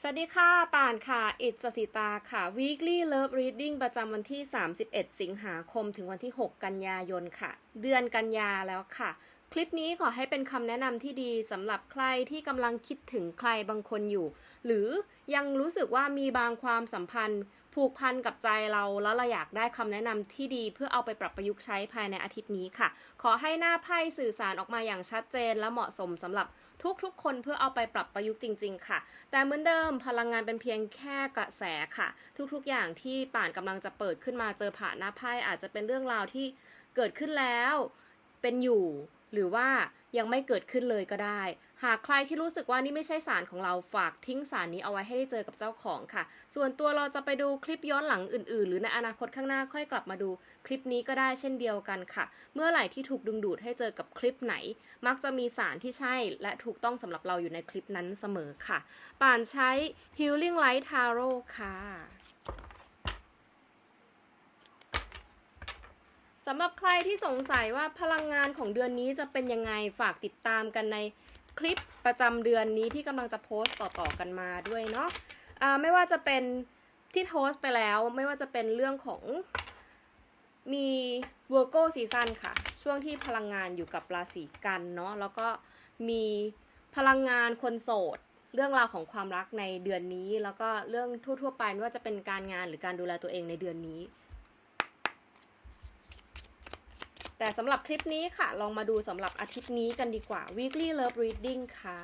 สวัสดีค่ะ ป่านค่ะ อิตสสิตาค่ะ weekly love reading ประจำวันที่ 31 สิงหาคมถึงวันที่ 6 กันยายนค่ะ เดือนกันยาแล้วค่ะ คลิปนี้ขอให้เป็นคำแนะนำที่ดีสำหรับใครที่กำลังคิดถึงใครบางคนอยู่ หรือยังรู้สึกว่ามีบางความสัมพันธ์ ผูกพันกับใจเราแล้วเราอยากได้คำแนะนำที่ดี เพื่อเอาไปปรับประยุกต์ใช้ภายในอาทิตย์นี้ค่ะ ขอให้หน้าไพ่สื่อสารออกมาอย่างชัดเจนและเหมาะสมสำหรับ ทุกๆ คนเพื่อเอาไปปรับประยุกต์จริง ๆ ค่ะ แต่เหมือนเดิมพลังงานเป็นเพียงแค่กระแสค่ะ ทุกๆ อย่างที่ป่านกำลังจะเปิดขึ้นมาเจอผ่านหน้าไพ่อาจจะเป็นเรื่องราวที่เกิดขึ้นแล้ว เป็นอยู่ หรือว่ายังไม่เกิดขึ้นเลยก็ได้ หากใครที่รู้สึกว่านี่ไม่ใช่สารของเราฝากทิ้งสารนี้เอาไว้ให้ได้เจอกับเจ้าของค่ะ ส่วนตัวเราจะไปดูคลิปย้อนหลังอื่น ๆ หรือในอนาคตข้างหน้าค่อยกลับมาดูคลิปนี้ก็ได้เช่นเดียวกันค่ะ เมื่อไหร่ที่ถูกดึงดูดให้เจอกับคลิปไหน มักจะมีสารที่ใช่และถูกต้องสำหรับเราอยู่ในคลิปนั้นเสมอค่ะ ป่านใช้ Healing Light Tarot ค่ะสำหรับใครที่สงสัยว่าพลังงานของเดือนนี้จะเป็นยังไงฝากติดตามกันใน คลิปประจำเดือนนี้ที่กำลังจะโพสต์ต่อๆกันมาด้วยเนาะะไม่ว่าจะเป็นที่โพสต์ไปแล้วไม่ว่าจะเป็นเรื่องของมี Virgo Season ค่ะ ช่วงที่พลังงานอยู่กับราศีกันเนาะแล้วก็มีพลังงานคนโสด เรื่องราวของความรักในเดือนนี้ แล้วก็เรื่องทั่ว ๆ ไปไม่ว่าจะเป็นการงานหรือการดูแลตัวเองในเดือนนี้ แต่สำหรับคลิปนี้ค่ะ ลองมาดูสำหรับอาทิตย์นี้กันดีกว่า weekly love reading ค่ะ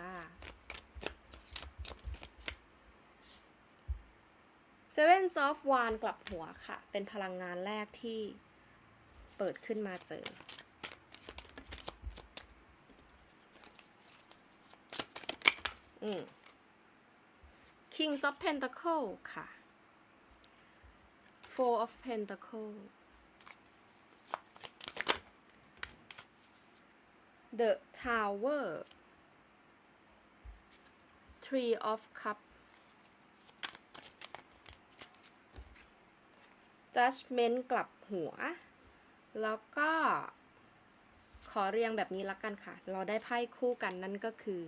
seven of wand กลับหัวค่ะ เป็นพลังงานแรกที่เปิดขึ้นมาเจอ อืม King of Pentacle ค่ะ Four of Pentacle The Tower Three of Cup Judgment กลับหัว แล้วก็ ขอเรียงแบบนี้ละกันค่ะ เราได้ไพ่คู่กันนั่นก็คือ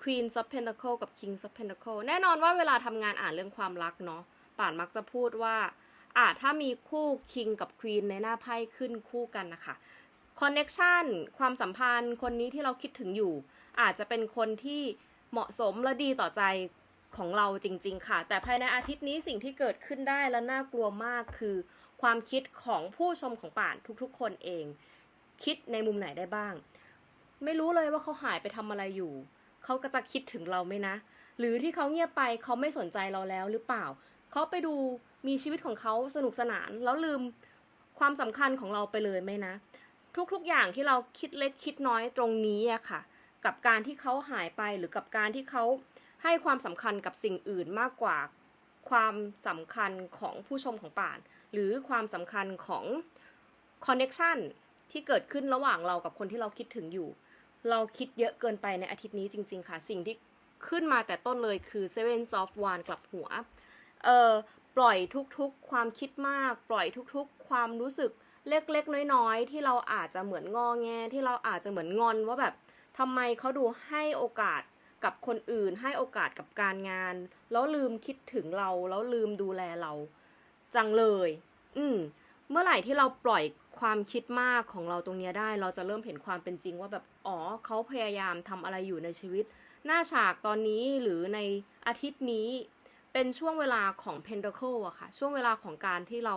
Queen of Pentacle กับ King of Pentacle แน่นอนว่าเวลาทำงานอ่านเรื่องความรักเนาะ ป่านมักจะพูดว่าอาถ้ามีคู่ King กับ Queen ในหน้าไพ่ขึ้นคู่กันนะคะ คอนเน็ชันความสัมพันธ์คนนี้ที่เราคิดถึงอยู่ อาจจะเป็นคนที่เหมาะสมและดีต่อใจของเราจริง ๆ ค่ะ แต่ภายในอาทิตย์นี้สิ่งที่เกิดขึ้นได้และน่ากลัวมากคือ ความคิดของผู้ชมของป่านทุกๆ คนเอง คิดในมุมไหนได้บ้าง ไม่รู้เลยว่าเขาหายไปทำอะไรอยู่ เขาก็จะคิดถึงเราไหมนะ หรือที่เขาเงียบไปเขาไม่สนใจเราแล้วหรือเปล่า เขาไปดูมีชีวิตของเขาสนุกสนาน แล้วลืมความสำคัญของเราไปเลยไหมนะ ทุก ๆ อย่างที่เราคิดเล็กคิดน้อยตรงนี้อะค่ะ กับการที่เขาหายไปหรือกับการที่เขาให้ความสำคัญกับสิ่งอื่นมากกว่าความสำคัญของผู้ชมของป่าน หรือความสำคัญของคอนเน็ชันที่เกิดขึ้นระหว่างเรากับคนที่เราคิดถึงอยู่ เราคิดเยอะเกินไปในอาทิตย์นี้จริง ๆ ค่ะ สิ่งที่ขึ้นมาแต่ต้นเลยคือ Seven of w a n กลับหัว เออปล่อยทุกๆ ความคิดมาก ปล่อยทุกๆ ความรู้สึก เล็กๆ น้อยๆ ที่เราอาจจะเหมือนงอแงที่เราอาจจะเหมือนงอนว่าแบบทำไมเขาดูให้โอกาสกับคนอื่น ให้โอกาสกับการงาน แล้วลืมคิดถึงเราแล้วลืมดูแลเรา จังเลย อืมเมื่อไหร่ที่เราปล่อยความคิดมากของเราตรงนี้ได้ เราจะเริ่มเห็นความเป็นจริงว่าแบบอ๋อเขาพยายามทำอะไรอยู่ในชีวิต หน้าฉากตอนนี้หรือในอาทิตย์นี้ เป็นช่วงเวลาของ Pentacle อะค่ะ ช่วงเวลาของการที่เรา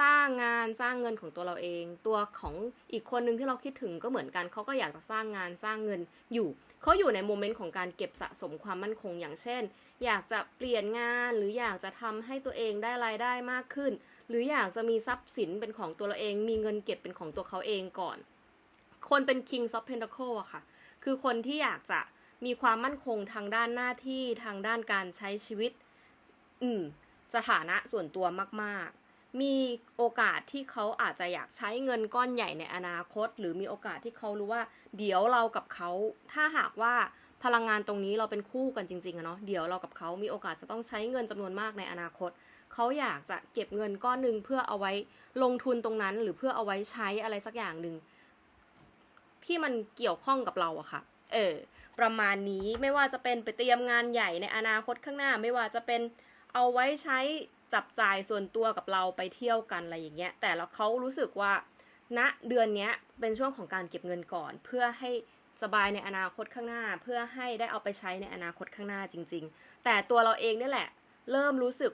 สร้างงานสร้างเงินของตัวเราเอง ตัวของอีกคนหนึ่งที่เราคิดถึงก็เหมือนกันเขาก็อยากจะสร้างงานสร้างเงินอยู่เขาอยู่ในโมเมนต์ของการเก็บสะสมความมั่นคงอย่างเช่น อยากจะเปลี่ยนงานหรืออยากจะทำให้ตัวเองได้รายได้มากขึ้น หรืออยากจะมีทรัพย์สินเป็นของตัวเราเอง มีเงินเก็บเป็นของตัวเขาเองก่อน คนเป็น King of Pentacle อะค่ะ คือคนที่อยากจะมีความมั่นคงทางด้านหน้าที่ทางด้านการใช้ชีวิต อืมสถานะส่วนตัวมาก ๆ มีโอกาสที่เขาอาจจะอยากใช้เงินก้อนใหญ่ในอนาคต หรือมีโอกาสที่เขารู้ว่า เดี๋ยวเรากับเขา ถ้าหากว่าพลังงานตรงนี้เราเป็นคู่กันจริงๆอะเนาะเดี๋ยวเรากับเขามีโอกาสจะต้องใช้เงินจำนวนมากในอนาคต เขาอยากจะเก็บเงินก้อนหนึ่งเพื่อเอาไว้ลงทุนตรงนั้น หรือเพื่อเอาไว้ใช้อะไรสักอย่างหนึ่งที่มันเกี่ยวข้องกับเราอะค่ะ เออ ประมาณนี้ไม่ว่าจะเป็นไปเตรียมงานใหญ่ในอนาคตข้างหน้า ไม่ว่าจะเป็น เอาไว้ใช้จับจ่ายส่วนตัวกับเราไปเที่ยวกันอะไรอย่างเงี้ย แต่แล้วเขารู้สึกว่าณเดือนนี้เป็นช่วงของการเก็บเงินก่อน เพื่อให้สบายในอนาคตข้างหน้า เพื่อให้ได้เอาไปใช้ในอนาคตข้างหน้าจริง ๆ แต่ตัวเราเองนี่แหละ เริ่มรู้สึก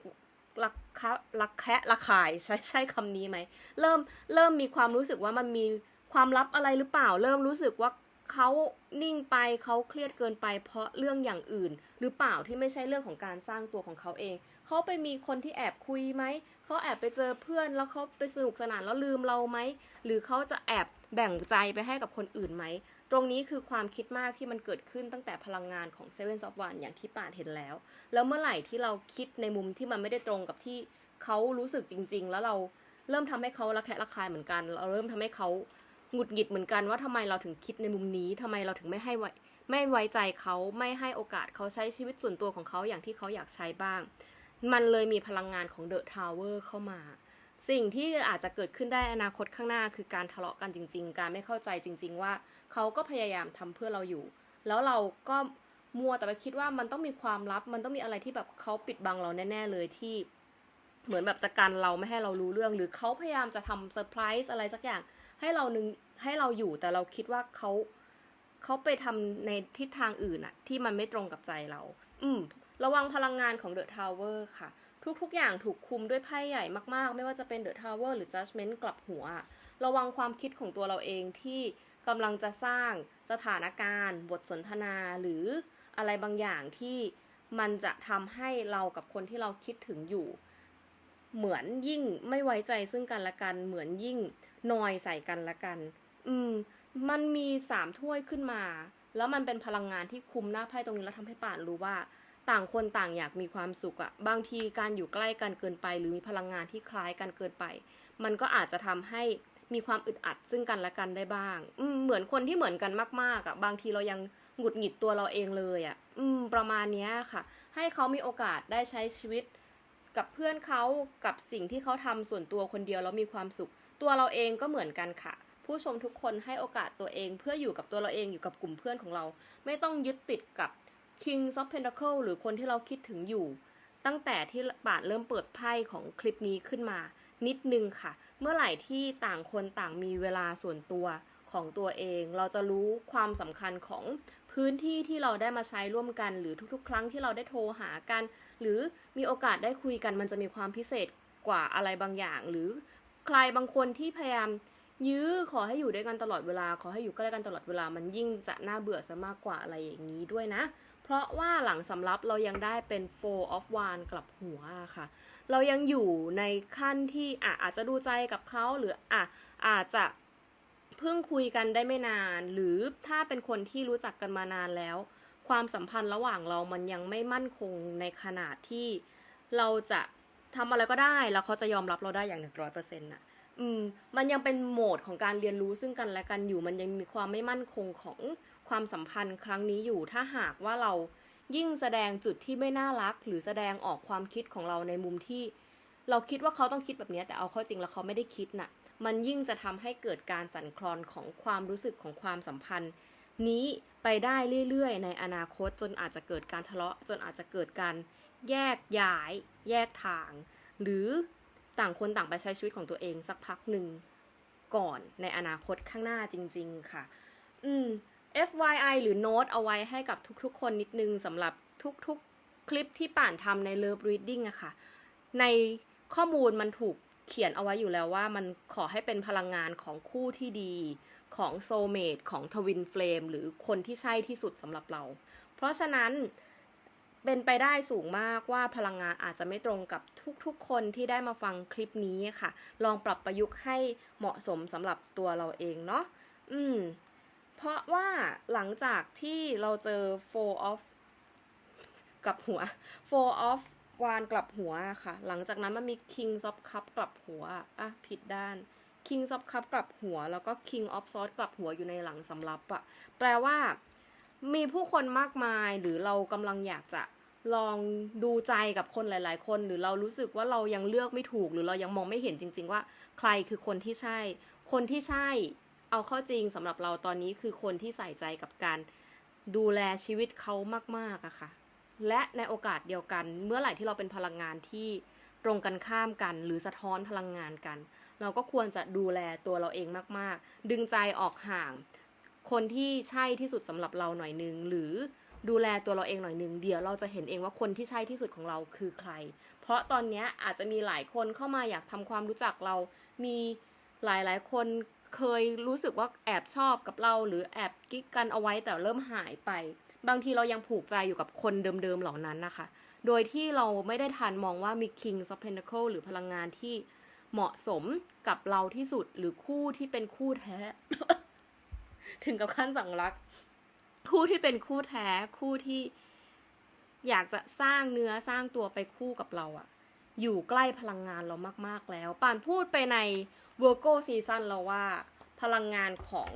รักคะรักแคะระคายใช้ใช้คำนี้ไหมเริ่มเริ่มมีความรู้สึกว่ามันมีความลับอะไรหรือเปล่า เริ่มรู้สึกว่า เขานิ่งไปเขาเครียดเกินไป เพราะเรื่องอย่างอื่น หรือเปล่าที่ไม่ใช่เรื่องของการสร้างตัวของเขาเอง เขาไปมีคนที่แอบคุยไหมเขาแอบไปเจอเพื่อนแล้วเขาไปสนุกสนานแล้วลืมเราไหมหรือเขาจะแอบแบ่งใจไปให้กับคนอื่นไหมตรงนี้คือความคิดมากที่มันเกิดขึ้นตั้งแต่พลังงานของ Seven of One อย่างที่ป่านเห็นแล้ว แล้วเมื่อไหร่ที่เราคิดในมุมที่มันไม่ได้ตรงกับที่เขารู้สึกจริง ๆ แล้วเราเริ่มทำให้เขาระแคะระคายเหมือนกัน เราเริ่มทำให้เขา หงุดหงิดเหมือนกันว่าทำไมเราถึงคิดในมุมนี้ทำไมเราถึงไม่ให้ไว้ไม่ไว้ใจเขาไม่ให้โอกาสเขาใช้ชีวิตส่วนตัวของเขาอย่างที่เขาอยากใช้บ้าง มันเลยมีพลังงานของเดอะทาวเวอร์เข้ามา สิ่งที่อาจจะเกิดขึ้นได้อนาคตข้างหน้าคือการทะเลาะกันจริง ๆ การไม่เข้าใจจริง ๆ ว่าเขาก็พยายามทำเพื่อเราอยู่ แล้วเราก็มัวแต่ไปคิดว่ามันต้องมีความลับ มันต้องมีอะไรที่แบบเขาปิดบังเราแน่ ๆ เลยที่ เหมือนแบบจะกันเราไม่ให้เรารู้เรื่อง หรือเขาพยายามจะทำเซอร์ไพรส์อะไรสักอย่าง ให้เรานึงให้เราอยู่แต่เราคิดว่าเขาเขาไปทำในทิศทางอื่นอะที่มันไม่ตรงกับใจเรา อืม ระวังพลังงานของเดอะทาวเวอร์ค่ะ ทุกๆ อย่างถูกคุมด้วยไพ่ใหญ่มากๆ ไม่ว่าจะเป็นเดอะทาวเวอร์หรือ Judgment กลับหัว ระวังความคิดของตัวเราเองที่กำลังจะสร้างสถานการณ์ บทสนทนาหรืออะไรบางอย่างที่มันจะทำให้เรากับคนที่เราคิดถึงอยู่ เหมือนยิ่งไม่ไว้ใจซึ่งกันและกันเหมือนยิ่ง นอยใส่กันละกัน อืม มันมีสามถ้วยขึ้นมา แล้วมันเป็นพลังงานที่คุมหน้าไพ่ตรงนี้แล้วทำให้ป่านรู้ว่า ต่างคนต่างอยากมีความสุขอะบางทีการอยู่ใกล้กันเกินไป หรือมีพลังงานที่คล้ายกันเกินไป มันก็อาจจะทำให้มีความอึดอัดซึ่งกันและกันได้บ้าง อืม เหมือนคนที่เหมือนกันมากๆอะบางทีเรายังหงุดหงิดตัวเราเองเลยอะอืม ประมาณเนี้ยค่ะ ให้เขามีโอกาสได้ใช้ชีวิตกับเพื่อนเขากับสิ่งที่เขาทำส่วนตัวคนเดียวแล้วมีความสุข ตัวเราเองก็เหมือนกันค่ะ ผู้ชมทุกคนให้โอกาสตัวเอง เพื่ออยู่กับตัวเราเองอยู่กับกลุ่มเพื่อนของเรา ไม่ต้องยึดติดกับ King of Pentacle หรือคนที่เราคิดถึงอยู่ ตั้งแต่ที่บาทเริ่มเปิดไพ่ของคลิปนี้ขึ้นมา นิดนึงค่ะ เมื่อไหร่ที่ต่างคนต่างมีเวลาส่วนตัวของตัวเอง เราจะรู้ความสำคัญของพื้นที่ที่เราได้มาใช้ร่วมกัน หรือทุกๆ ครั้งที่เราได้โทรหากัน หรือมีโอกาสได้คุยกันมันจะมีความพิเศษกว่าอะไรบางอย่าง หรือ ใครบางคนที่พยายามยื้อขอให้อยู่ด้วยกันตลอดเวลา ขอให้อยู่ใกล้กันตลอดเวลามันยิ่งจะน่าเบื่อซะมากกว่าอะไรอย่างนี้ด้วยนะ เพราะว่าหลังสำรับเรายังได้เป็น four of wand กลับหัวค่ะ เรายังอยู่ในขั้นที่อะอาจจะดูใจกับเขาหรืออะอาจจะเพิ่งคุยกันได้ไม่นาน หรือถ้าเป็นคนที่รู้จักกันมานานแล้ว ความสัมพันธ์ระหว่างเรามันยังไม่มั่นคงในขนาดที่เราจะ ทำอะไรก็ได้แล้วเขาจะยอมรับเราได้อย่างหนึ่งร้อยเปอร์เซ็นต์่ะอืมมันยังเป็นโหมดของการเรียนรู้ซึ่งกันและกันอยู่ มันยังมีความไม่มั่นคงของความสัมพันธ์ครั้งนี้อยู่ ถ้าหากว่าเรายิ่งแสดงจุดที่ไม่น่ารัก หรือแสดงออกความคิดของเราในมุมที่ เราคิดว่าเขาต้องคิดแบบนี้แต่เอาเข้าจริงแล้วเขาไม่ได้คิดน่ะ มันยิ่งจะทำให้เกิดการสั่นคลอนของความรู้สึกของความสัมพันธ์ นี้ไปได้เรื่อยๆ ในอนาคตจนอาจจะเกิดการทะเลาะ จนอาจจะเกิดการ แยกย้าย แยกทาง หรือต่างคนต่างไปใช้ชีวิตของตัวเองสักพักหนึ่งก่อนในอนาคตข้างหน้าจริง ๆ ค่ะ อืม FYI หรือโน้ตเอาไว้ให้กับทุกๆ คนนิดนึงสำหรับทุกๆ คลิปที่ป่านทำใน Love Reading อะค่ะ ในข้อมูลมันถูกเขียนเอาไว้อยู่แล้วว่ามันขอให้เป็นพลังงานของคู่ที่ดีของโซเมดของทวินเฟลมหรือคนที่ใช่ที่สุดสำหรับเรา เพราะฉะนั้น เป็นไปได้สูงมากว่าพลังงานอาจจะไม่ตรงกับทุกๆ คนที่ได้มาฟังคลิปนี้ค่ะ ลองปรับประยุกต์ให้เหมาะสมสำหรับตัวเราเองเนาะอืม เพราะว่าหลังจากที่เราเจอ four of กับหัว four of วานกลับหัวค่ะ หลังจากนั้นมันมี king of cup กลับหัวอะผิดด้าน king of cup กลับหัว แล้วก็ king of swords กลับหัวอยู่ในหลังสำรับอะแปลว่า มีผู้คนมากมายหรือเรากำลังอยากจะลองดูใจกับคนหลาย ๆ คน หรือเรารู้สึกว่าเรายังเลือกไม่ถูก หรือเรายังมองไม่เห็นจริง ๆ ว่า ใครคือคนที่ใช่ คนที่ใช่ เอาเข้าจริงสำหรับเราตอนนี้คือคนที่ใส่ใจกับการดูแลชีวิตเขามากๆอะค่ะ และในโอกาสเดียวกัน เมื่อไหร่ที่เราเป็นพลังงานที่ตรงกันข้ามกัน หรือสะท้อนพลังงานกัน เราก็ควรจะดูแลตัวเราเองมาก ๆ ดึงใจออกห่าง คนที่ใช่ที่สุดสำหรับเราหน่อยนึง หรือดูแลตัวเราเองหน่อยนึงเดี๋ยวเราจะเห็นเองว่าคนที่ใช่ที่สุดของเราคือใคร เพราะตอนนี้อาจจะมีหลายคนเข้ามาอยากทำความรู้จักเรา มีหลายๆคนเคยรู้สึกว่าแอบชอบกับเรา หรือแอบกิ๊กกันเอาไว้แต่เริ่มหายไป บางทีเรายังผูกใจอยู่กับคนเดิมๆเหล่านั้นนะคะ โดยที่เราไม่ได้ทันมองว่ามี King of Pentacle หรือพลังงานที่เหมาะสมกับเราที่สุดหรือคู่ที่เป็นคู่แท้ ถึงกับขั้นสังรัก คู่ที่เป็นคู่แท้คู่ที่อยากจะสร้างเนื้อสร้างตัวไปคู่กับเราอะอยู่ใกล้พลังงานเรามาก ๆ แล้ว ป่านพูดไปใน Virgo Season แล้วว่า พลังงานของ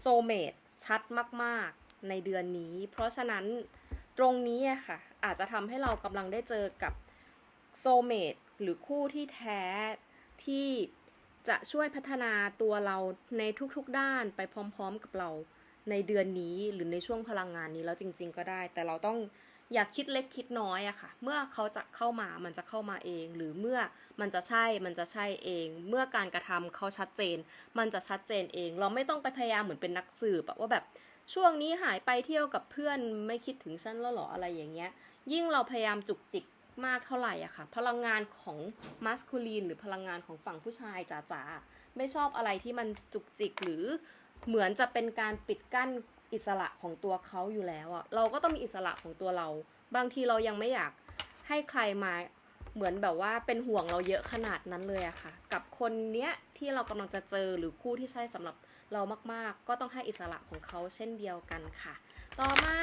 โซเมตชัดมาก ๆ ในเดือนนี้ เพราะฉะนั้นตรงนี้อะค่ะ อาจจะทำให้เรากำลังได้เจอกับโซเมตหรือคู่ที่แท้ที่ จะช่วยพัฒนาตัวเราในทุกๆด้านไปพร้อม ๆ กับเราในเดือนนี้หรือในช่วงพลังงานนี้แล้วจริง ๆ ก็ได้ แต่เราต้องอย่าคิดเล็กคิดน้อยอะค่ะ เมื่อเขาจะเข้ามามันจะเข้ามาเอง หรือเมื่อมันจะใช่มันจะใช่เอง เมื่อการกระทำเขาชัดเจน มันจะชัดเจนเอง เราไม่ต้องไปพยายามเหมือนเป็นนักสืบอะว่าแบบช่วงนี้หายไปเที่ยวกับเพื่อนไม่คิดถึงฉันแล้วหรออะไรอย่างเงี้ย ยิ่งเราพยายามจุกจิก มากเท่าไหร่อะค่ะ พลังงานของมัสคูลีนหรือพลังงานของฝั่งผู้ชายจ๋าๆไม่ชอบอะไรที่มันจุกจิกหรือเหมือนจะเป็นการปิดกั้นอิสระของตัวเขาอยู่แล้วอะเราก็ต้องมีอิสระของตัวเรา บางทีเรายังไม่อยากให้ใครมาเหมือนแบบว่าเป็นห่วงเราเยอะขนาดนั้นเลยอะค่ะ กับคนเนี้ยที่เรากำลังจะเจอหรือคู่ที่ใช่สำหรับเรามากๆ ก็ต้องให้อิสระของเขาเช่นเดียวกันค่ะ ต่อมา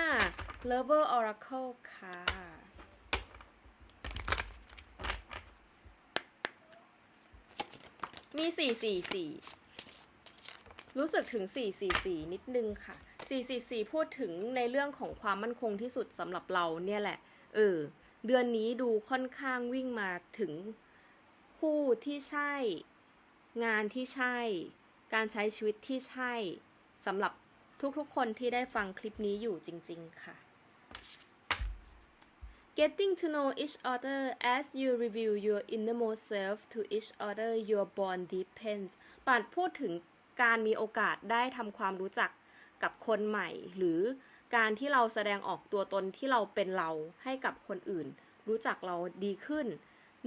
Lover Oracle ค่ะ มี444รู้สึกถึง444นิดนึงค่ะ444พูดถึงในเรื่องของความมั่นคงที่สุดสำหรับเราเนี่ยแหละ เออ เดือนนี้ดูค่อนข้างวิ่งมาถึงคู่ที่ใช่ งานที่ใช่ การใช้ชีวิตที่ใช่สำหรับทุกๆคนที่ได้ฟังคลิปนี้อยู่จริง ๆ ค่ะ Getting to know each other as you reveal your innermost self to each other your bond depends ปานพูดถึงการมีโอกาสได้ทำความรู้จักกับคนใหม่ หรือการที่เราแสดงออกตัวตนที่เราเป็นเราให้กับคนอื่น รู้จักเราดีขึ้น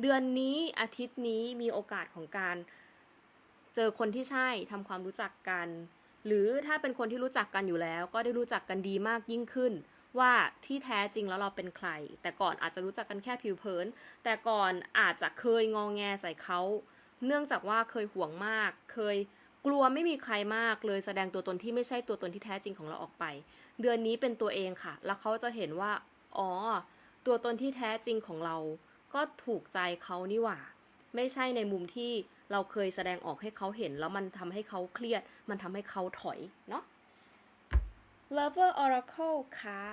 เดือนนี้อาทิตย์นี้มีโอกาสของการ เจอคนที่ใช่ทำความรู้จักกัน หรือถ้าเป็นคนที่รู้จักกันอยู่แล้ว ก็ได้รู้จักกันดีมากยิ่งขึ้น ว่าที่แท้จริงแล้วเราเป็นใคร แต่ก่อนอาจจะรู้จักกันแค่ผิวเผิน แต่ก่อนอาจจะเคยงองแงใส่เขา เนื่องจากว่าเคยห่วงมาก เคยกลัวไม่มีใครมากเลยแสดงตัวตนที่ไม่ใช่ตัวตนที่แท้จริงของเราออกไป เดือนนี้เป็นตัวเองค่ะ แล้วเขาจะเห็นว่า อ๋อ ตัวตนที่แท้จริงของเรา ก็ถูกใจเขานี่หว่า ไม่ใช่ในมุมที่เราเคยแสดงออกให้เขาเห็น แล้วมันทำให้เขาเครียด มันทำให้เขาถอยเนาะ Lover Oracle ค่ะ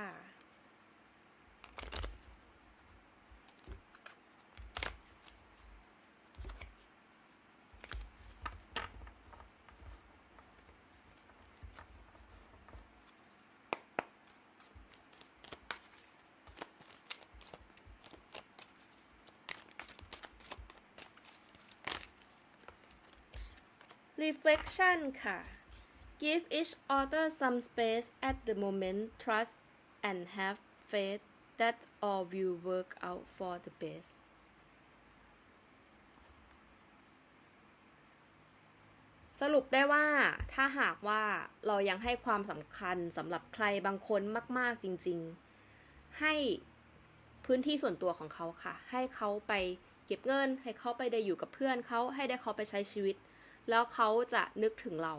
Reflection ค่ะ Give each other some space at the moment trust and have faith that all will work out for the best สรุปได้ว่าถ้าหากว่าเรายังให้ความสำคัญสำหรับใครบางคนมาก ๆ จริง ๆ ให้พื้นที่ส่วนตัวของเขาค่ะ ให้เขาไปเก็บเงิน ให้เขาไปได้อยู่กับเพื่อนเขาให้ได้เขาไปใช้ชีวิต แล้วเขาจะนึกถึงเรา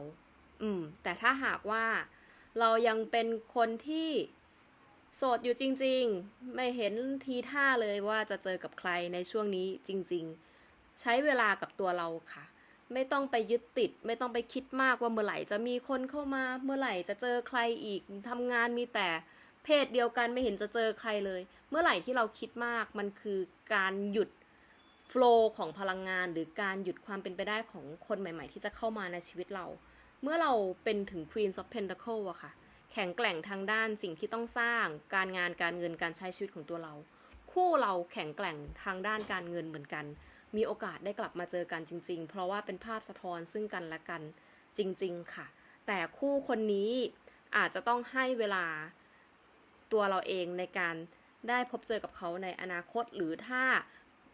อืม แต่ถ้าหากว่าเรายังเป็นคนที่โสดอยู่จริง ๆ ไม่เห็นทีท่าเลยว่าจะเจอกับใครในช่วงนี้จริง ๆ ใช้เวลากับตัวเราค่ะ ไม่ต้องไปยึดติด ไม่ต้องไปคิดมากว่าเมื่อไหร่จะมีคนเข้ามา เมื่อไหร่จะเจอใครอีกทำงานมีแต่เพศเดียวกันไม่เห็นจะเจอใครเลย เมื่อไหร่ที่เราคิดมากมันคือการหยุดโฟล์ของพลังงาน หรือการหยุดความเป็นไปได้ของคนใหม่ ๆ ที่จะเข้ามาในชีวิตเรา เมื่อเราเป็นถึง Queen of Pentacle อะค่ะ แข็งแกร่งทางด้านสิ่งที่ต้องสร้างการงานการเงินการใช้ชีวิตของตัวเรา คู่เราแข็งแกร่งทางด้านการเงินเหมือนกัน มีโอกาสได้กลับมาเจอกันจริง ๆ เพราะว่าเป็นภาพสะท้อนซึ่งกันและกันจริง ๆ ค่ะ แต่คู่คนนี้อาจจะต้องให้เวลาตัวเราเองในการได้พบเจอกับเขาในอนาคต หรือถ้า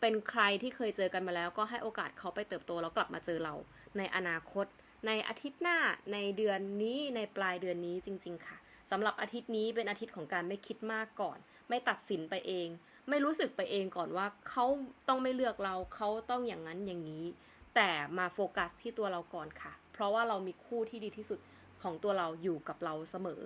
เป็นใครที่เคยเจอกันมาแล้ว ก็ให้โอกาสเขาไปเติบโตแล้วกลับมาเจอเราในอนาคต ในอาทิตย์หน้าในเดือนนี้ในปลายเดือนนี้จริง ๆ ค่ะสำหรับอาทิตย์นี้เป็นอาทิตย์ของการไม่คิดมากก่อน ไม่ตัดสินไปเอง ไม่รู้สึกไปเองก่อนว่าเขาต้องไม่เลือกเราเขาต้องอย่างนั้นอย่างนี้ แต่มาโฟกัสที่ตัวเราก่อนค่ะ เพราะว่าเรามีคู่ที่ดีที่สุดของตัวเราอยู่กับเราเสมอ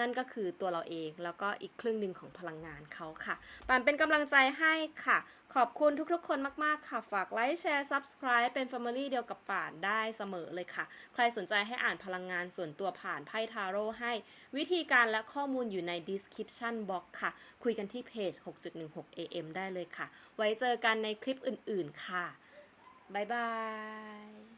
นั่นก็คือตัวเราเองแล้วก็อีกครึ่งหนึ่งของพลังงานเขาค่ะปานเป็นกำลังใจให้ค่ะ ขอบคุณทุกๆ คนมากๆค่ะ ฝากไลค์แชร์ Subscribe เป็น Family เดียวกับป่านได้เสมอเลยค่ะ ใครสนใจให้อ่านพลังงานส่วนตัวผ่านไพ่ทาโร่ให้ วิธีการและข้อมูลอยู่ใน description box ค่ะ คุยกันที่เพจ 6.16 AM ได้เลยค่ะ ไว้เจอกันในคลิปอื่นๆค่ะบ๊ายบาย